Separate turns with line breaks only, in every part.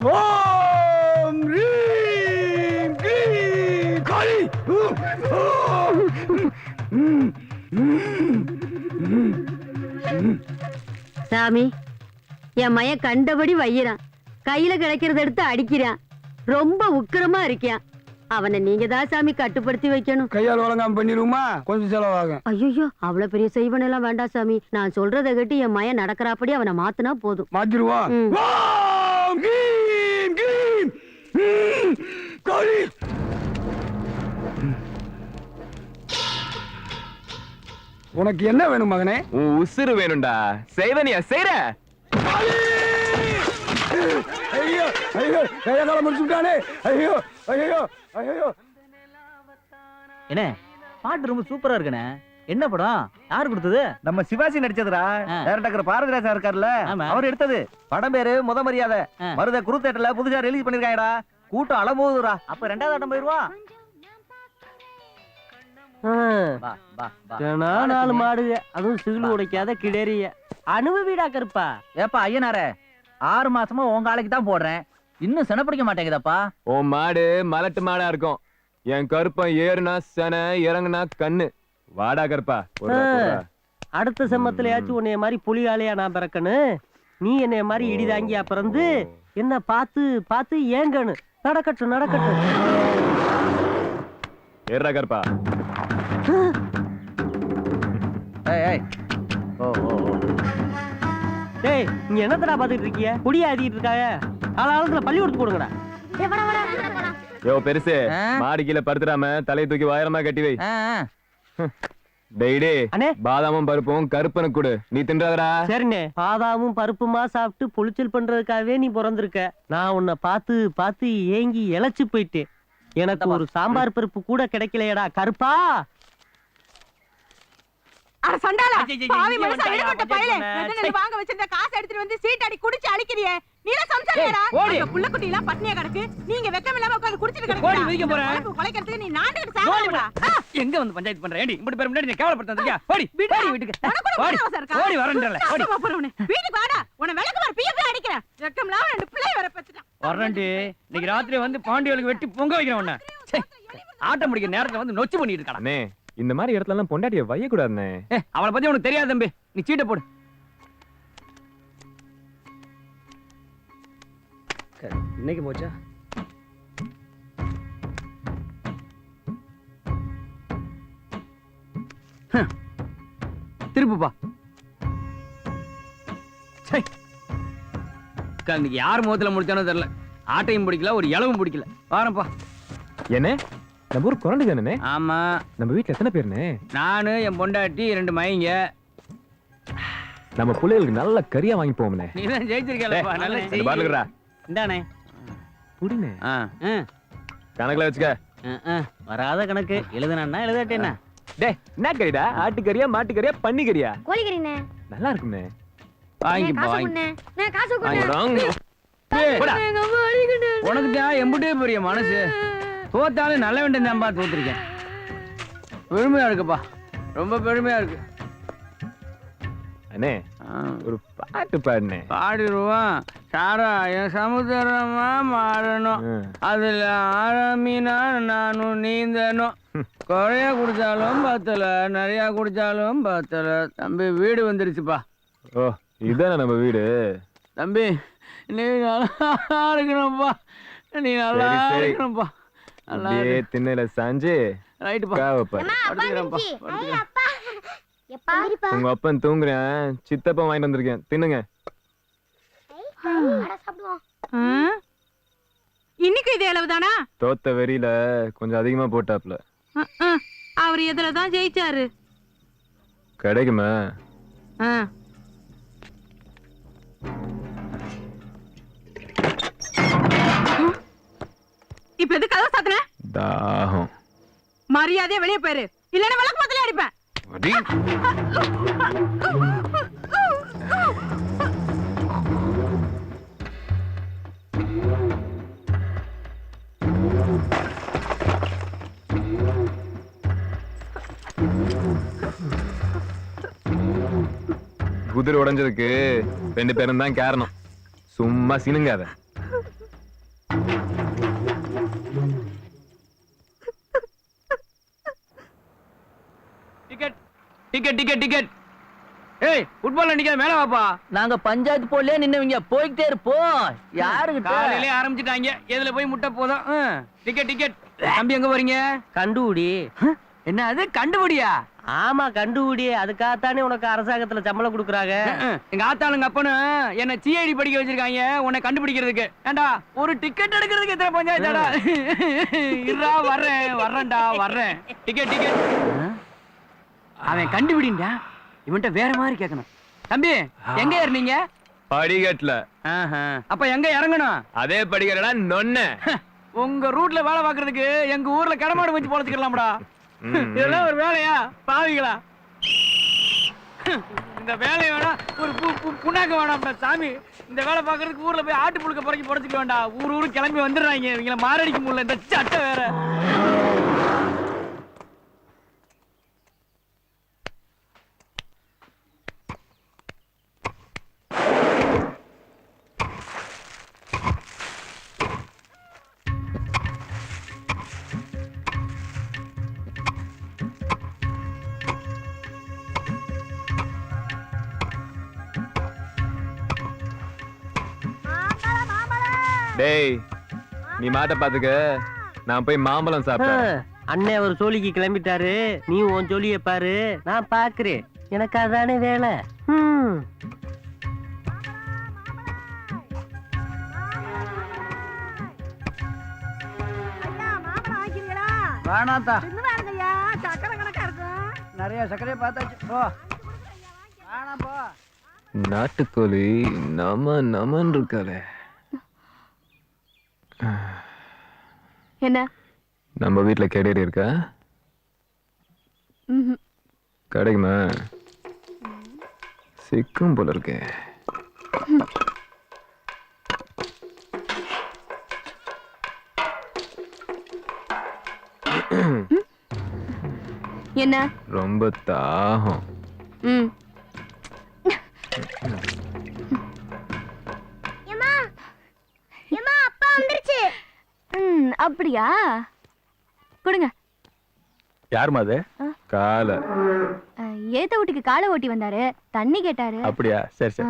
ஓம் ரீம் க்ரீம் காளி
சாமி என் மயன் கண்டபடி வையிறான். கையில கிடைக்கிறத எடுத்து அடிக்கிறான். ரொம்ப உக்கிரமா இருக்கியான். அவனை நீங்க தான் சாமி கட்டுப்படுத்தி வைக்கணும்.
கையால் வழங்காம பண்ணிருமா கொஞ்சம் செலவாகும்.
ஐயோ அவ்வளவு பெரிய செய்வன எல்லாம் வேண்டாம் சாமி. நான் சொல்றதை கேட்டு என் மயன் நடக்கிறாப்படி அவனை மாத்துனா போதும்.
மாத்திருவோம்
ம்.
ஓம் க்ரீம் க்ரீம் ம், காளி உனக்கு என்ன வேணும் மகனே?
உன் உசுறு வேணும்டா. செய்வனியா செய்ற!
ஐயோ ஐயோ கைய காலம் முடிச்சுட்டானே. ஐயோ ஐயோ ஐயோ.
என்ன? பாட்டு ரொம்ப சூப்பரா இருக்குண்ணே. என்ன படம்? யார் கொடுத்தது?
நம்ம சிவாஜி நடிச்சதுடா. டேரக்டர் பாரதிராஜா இருக்கார்ல. அவர் எடுத்தது. படம் பேரு முத மரியாதை. மருத குரு தேட்டர்ல புதுசா ரிலீஸ் பண்ணிருக்காங்கடா. கூட்டம் அலமோதுடா
அப்ப ரெண்டாவது ஆட்டம் போயிருவா? வா வா வா.
நாலு மாடுக. அதுவும் சிகில் உடைக்காத கிடறிய அனுபவிடா கருப்பா?
ஏப்பா ஐயனாரே. ஆறு மாசமா உங்க ஆளுக்கு தான் போடுறேன். இன்னும் சினப்பிடிக்க மாட்டேங்குதப்பா.
உன் மாடு மலட்டு மாடா இருக்கும். என் கருப்பன் ஏறுனா சென இறங்குனா கண்ணு. வாடா கருப்பா.
அடுத்த செம்மத்திலயாச்சும் உன்னைய மாதிரி புலிகாலையா நான் பிறக்கணும். நீ என்னைய மாதிரி இடிதாங்கியா பிறந்து என்ன பார்த்து பார்த்து ஏங்கணும். நடக்கட்டும் நடக்கட்டும்.
ஏறுடா கருப்பா.
டேய் நீ என்னத்தடா பார்த்துட்டு இருக்கிய? புடி ஆதிட்டு இருக்காங்க காலாலத்துல பள்ளிக்கூடத்துக்கு கொடுங்கடா
யோ பெருசு.
ஆ?
மாடு கீழே படுத்துடாம தலையை தூக்கி வாயரமா கட்டி வை. டெய்டே
அண்ணே.
பாதாமும் பருப்பும் கருப்பனுக்கு கொடு. நீ தின்றாதடா.
சரிண்ணே. பாதாமும் பருப்புமா சாப்பிட்டு புளிச்சல் பண்றதுக்காகவே நீ பிறந்திருக்க. நான் உன்னை பார்த்து பார்த்து ஏங்கி இழைச்சு போயிட்டேன். எனக்கு ஒரு சாம்பார் பருப்பு கூட கிடைக்கலையடா. கருப்பா?
அட சண்டாளா
ஐயையையே,
பாவி
இங்க
மனுஷா
வந்துட்டாயா,
எடுபட்ட
பஞ்சாயத்து
பயலே வாங்க வச்சிருந்த காசை எடுத்துட்டு வந்து சீட் அடி குடிச்சு அழிக்கிறியே? நீல சம்சாரியாடா?
ஏய், ஓடி.
அந்த புள்ள குட்டி எல்லாம் பட்னியா கிடக்கு நீங்க வெக்கம் இல்லாம உட்கார்ந்து குடிச்சிட்டு
ஓடி,
கிடக்கு
மிதிக்க போறேன்.
குலைக்கிறதுக்கு நீ
ஓடி
சாப்பிடுடா
எங்க வந்து பஞ்சாயத்து பண்ற? ஏடி இப்படி பேர் முன்னாடி கேவலப்படுத்தியா ஓடி. ஓடி வீட்டுக்கு. ஓடி? ஓடி வரேன்றல. ஓடி
போறவனே. வீட்டுக்கு வாடா. உன்னை விளக்கு மாறு பிஎஃப் அடிக்கிறேன். வெக்கம் இல்லாம ரெண்டு பிள்ளை வர பத்துட்டான்.
வரேன்டி இன்னைக்கு ராத்திரி வந்து பாண்டியலுக்கு வெட்டி பொங்க வைக்கிறேன் உன்னை. ஆட்டம் முடிக்கிற நேரத்துல வந்து நொச்சு பண்ணிட்டு இருக்காடா.
அண்ணே இந்த மாதிரி இடத்துல எல்லாம் பொண்டாட்டிய வையக்கூடாதுண்ணே.
ஏ அவளை பத்தி உனக்கு தெரியாது தம்பி. நீ சீட்டை போடு. இன்னைக்கு போச்சா? திருப்புப்பா இன்னைக்கு யார் முகத்துல முடிச்சானோ தெரியல. ஆட்டையும் பிடிக்கல ஒரு இளவும் பிடிக்கல. வாரப்பா
என்ன? நம்ம ஊர் குரண்டு தானே
ஆமா.
நம்ம வீட்டுல எத்தனை பேருண்ணே?
நானு என் பொண்டாட்டி ரெண்டு மைங்க
நம்ம பிள்ளைகளுக்கு நல்ல கறியா வாங்கி போவோம்னே
நீ தான் ஜெயிச்சிருக்கலப்பா நல்லா
பாருங்கடா
இந்தானே.
புடினே.
ஆ.
கணக்குல வச்சுக்க.
வராத கணக்கு. எழுதுனா எழுதட்டேன்னா.
டே என்ன கறிடா? ஆட்டுக்கறியா மாட்டுக்கறியா பன்னிக்கறியா?
கோழிக்கிறீங்க
நல்லா
வாங்கிப்பா வாங்கி
காசு
வாங்கி போடா.
உனக்கு தான் எம்புட்டே பெரிய மனசு. தோத்தாலும் நல்ல வேண்டிய தான்பா தோத்துருக்கேன். பெருமையா இருக்குப்பா. ரொம்ப பெருமையா இருக்கு.
அண்ணே ஒரு பாட்டு பாடுனே.
பாடிடுவான் சாராயம் சமுத்திரமா மாறணும். அதுல ஆரம்பினா நானும் நீந்தணும். குறைய குடிச்சாலும் பத்தல நிறைய குடிச்சாலும் பத்தல. தம்பி வீடு வந்துருச்சுப்பா.
ஓ இதானே நம்ம வீடு?
தம்பி நீ நல்லா இருக்கணும்ப்பா நீ நல்லா. இருக்கணும்ப்பா நல்லா
திண்ணையில சாஞ்சு
ரைட்டுப்பா. படுத்துக்கிறேன்ப்பா படுத்துக்கிறேன்.
உங்க அப்பன் தூங்குறேன். சித்தப்பா வாங்கிட்டு வந்திருக்கேன். தின்னுங்க?
இன்னைக்கு இதே அளவுதானா?
தோத்த வெறியில கொஞ்சம் அதிகமா போட்டாப்ல.
அவர் எதுல தான் ஜெயிச்சாரு?
கிடைக்குமா?
ஆ. இப்ப எது கதவை சாத்துன?
தாகம்.
மரியாதையா வெளியே போயிரு. இல்லன்னா விளக்கு மத்திலே அடிப்பேன்.
அடி. குதிரை உடைஞ்சதுக்கு ரெண்டு பேரும் தான் காரணம். சும்மா சினுங்காத
டிக்கெட் டிக்கெட் டிக்கெட் டிக்கெட் ஏய் ஃபுட்பால்ல நிக்காத மேல வாப்பா.
நாங்க பஞ்சாயத்து போலயே நின்னவங்க. போய்கிட்டே இருப்போம் யாருகிட்ட?
காலையிலே ஆரம்பிச்சிட்டாங்க. எதுல போய் முட்டை போதும்? டிக்கெட் டிக்கெட் தம்பி எங்க போறீங்க?
கண்டுபிடி.
என்ன அது? கண்டுபிடியா?
ஆமா கண்டுபிடி. அதுக்காகத்தானே உனக்கு அரசாங்கத்துல சம்பளம் கொடுக்குறாங்க.
எங்க ஆத்தாளுங்க அப்பனும் என்ன சிஐடி படிக்க வச்சிருக்காங்க. உன்னை கண்டுபிடிக்கிறதுக்கு. ஏண்டா ஒரு டிக்கெட் எடுக்கிறதுக்கு எத்தனை பஞ்சாயத்தாடா? இருடா வர்றேன் வர்றேன்டா வர்றேன். டிக்கெட் டிக்கெட் அவன் கண்டுபிடிண்டா இவன்ட்ட வேற மாதிரி கேட்கணும். தம்பி எங்க ஏறினீங்க?
படிக்கட்டுல.
அப்ப எங்க இறங்கணும்?
அதே படிக்கட்டா நொன்ன
உங்க ரூட்ல வேலை பாக்குறதுக்கு எங்க ஊர்ல கடமாடு வச்சு பொழைச்சிக்கலாம்டா. இதெல்லாம் ஒரு வேலையா? பாவிங்களா இந்த வேலையை வேணா ஒரு பு பு புண்ணாக்க வேணாம்டா சாமி. இந்த வேலை பாக்குறதுக்கு ஊர்ல போய் ஆட்டு புழுக்க புறக்கி புடச்சிக்க வேண்டாம். ஊர் ஊரு கிளம்பி வந்துடுறாங்க. இவங்கள மாரடிக்க முடியல. இந்த சட்டை வேற.
டேய் நீ மாட்ட பாத்துக்க. நான் போய் மாம்பழம் சாப்பிட்டேன்.
அண்ணே அவர் சோழிக்கு கிளம்பிட்டாரு. நீ உன் ஜோலிய பாரு. நான் பாக்குறேன். எனக்கு அதானே வேலை.
வேணாத்தா நிறைய சர்க்கரையை பார்த்தாச்சு. போ. வேணாம் போ.
நாட்டுக்கோழி நம நமன் இருக்காளே.
என்ன?
நம்ம வீட்ல கேடேரி இருக்கா. கிடைக்குமா? சிக்கும் போல இருக்கே.
என்ன?
ரொம்ப தாகம்.
ம். அப்படியா கொடுங்க.
யாருமா அது? காலை.
ஏத்த வீட்டுக்கு காலை ஓட்டி வந்தாரு. தண்ணி கேட்டாரு.
அப்படியா? சரி சரி.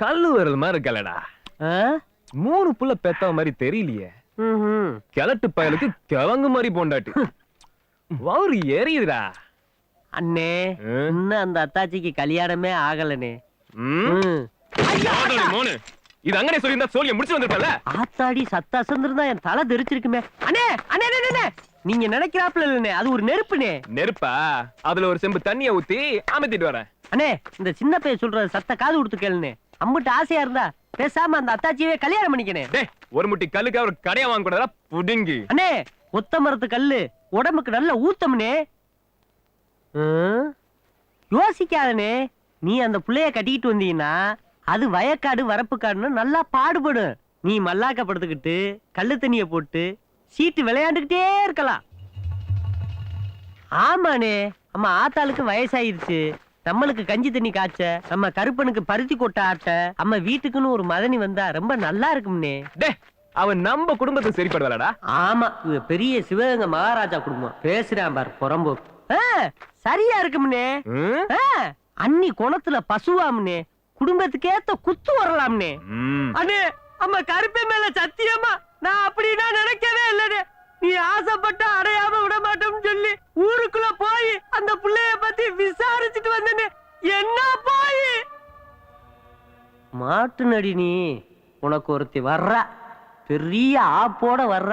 கல்லு விரல் மாதிரி இருக்கலடா? மூணு புள்ள பெத்த மாதிரி தெரியலையே. கிழட்டு பயலுக்கு கிழங்கு மாதிரி போண்டாட்டி. வவுறு எரியுதுடா.
அண்ணே? இன்னும் அந்த அத்தாச்சிக்கு கல்யாணமே ஆகலனே
மோனு இது அங்கனே சொல்லியிருந்தா சோழியை முடிச்சு வந்திருப்பல
ஆத்தாடி சத்தா அசந்திருந்தா என் தலை தெரிச்சிருக்குமே. அண்ணே அண்ணே அண்ணே, நீங்க நினைக்கிறாப்புல இல்லண்ணே அது ஒரு நெருப்புனே
நெருப்பா? அதுல ஒரு செம்பு தண்ணிய ஊத்தி அமர்த்திட்டு வரேன்.
அண்ணே இந்த சின்ன பையன் சொல்றது சத்த காது கொடுத்து கேளுனே அம்புட்டு ஆசையா இருந்தா பேசாம அந்த அத்தாச்சியவே கல்யாணம் பண்ணிக்கனே.
டேய் ஒரு முட்டி கல்லுக்கு ஒரு கடையா வாங்க கூடாதா புடுங்கி.
அண்ணே ஒத்த மரத்து கல்லு உடம்புக்கு நல்ல ஊத்தம்னே? யோசிக்காதனே நீ அந்த புள்ளைய கட்டிக்கிட்டு வந்தீங்கன்னா அது வயக்காடு வரப்பு காடுன்னு நல்லா பாடுபடும். நீ மல்லாக்க படுத்துக்கிட்டு கல்லு தண்ணிய போட்டு சீட்டு விளையாண்டுக்கிட்டே இருக்கலாம். ஆமாண்ணே நம்ம ஆத்தாளுக்கு வயசாயிருச்சு நம்மளுக்கு கஞ்சி தண்ணி காய்ச்ச நம்ம கருப்பனுக்கு பருத்தி கொட்டை ஆட்ட நம்ம வீட்டுக்குன்னு ஒரு மதனி வந்தா ரொம்ப நல்லா இருக்கும்னே.
அவன் நம்ம குடும்பத்துக்கு சரிப்படுவாடா
ஆமா பெரிய சிவகங்கை மகாராஜா குடும்பம். பேசுறான் பார் புறம்போக்கு. ஆ, சரியா இருக்கும்னே. அன்னி குணத்துல பசுவாம்னே. குடும்பத்துக்கேத்த குத்து வரலாம்னே. அண்ணே அம்மா கருப்பை மேல சத்தியமா நான் அப்படின்னா நினைக்கவே இல்லனே. நீ ஆசைப்பட்ட அடையாம விட மாட்டோம்னு சொல்லி ஊருக்குள்ள போய் அந்த புள்ளைய மாட்டு நடி நீ. உனக்கு ஒருத்தி வர்ற. பெரிய ஆப்போட வர்ற.